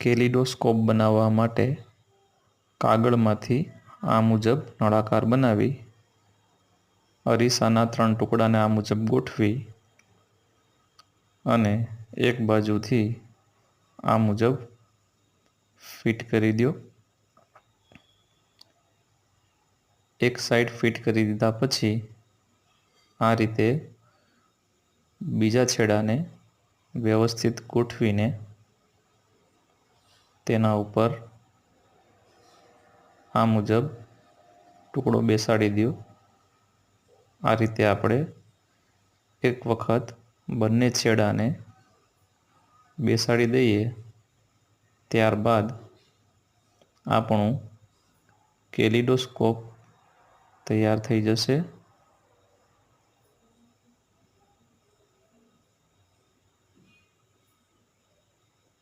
Kaleidoscope બનાવવા માટે કાગળમાંથી આ મુજબ નળાકાર બનાવી, અરીસાના ત્રણ ટુકડાને આ મુજબ ગોઠવી અને એક બાજુથી આ મુજબ ફિટ કરી દો એક સાઈડ ફિટ કરી દીધા પછી આ રીતે બીજા છેડાને વ્યવસ્થિત ગોઠવીને તેના ઉપર આ મુજબ ટુકડો બેસાડી દો આ રીતે આપણે એક વખત બંને છેડાને બેસાડી દઈએ. ત્યારબાદ આપણું કેલિડોસ્કોપ તૈયાર થઈ જશે.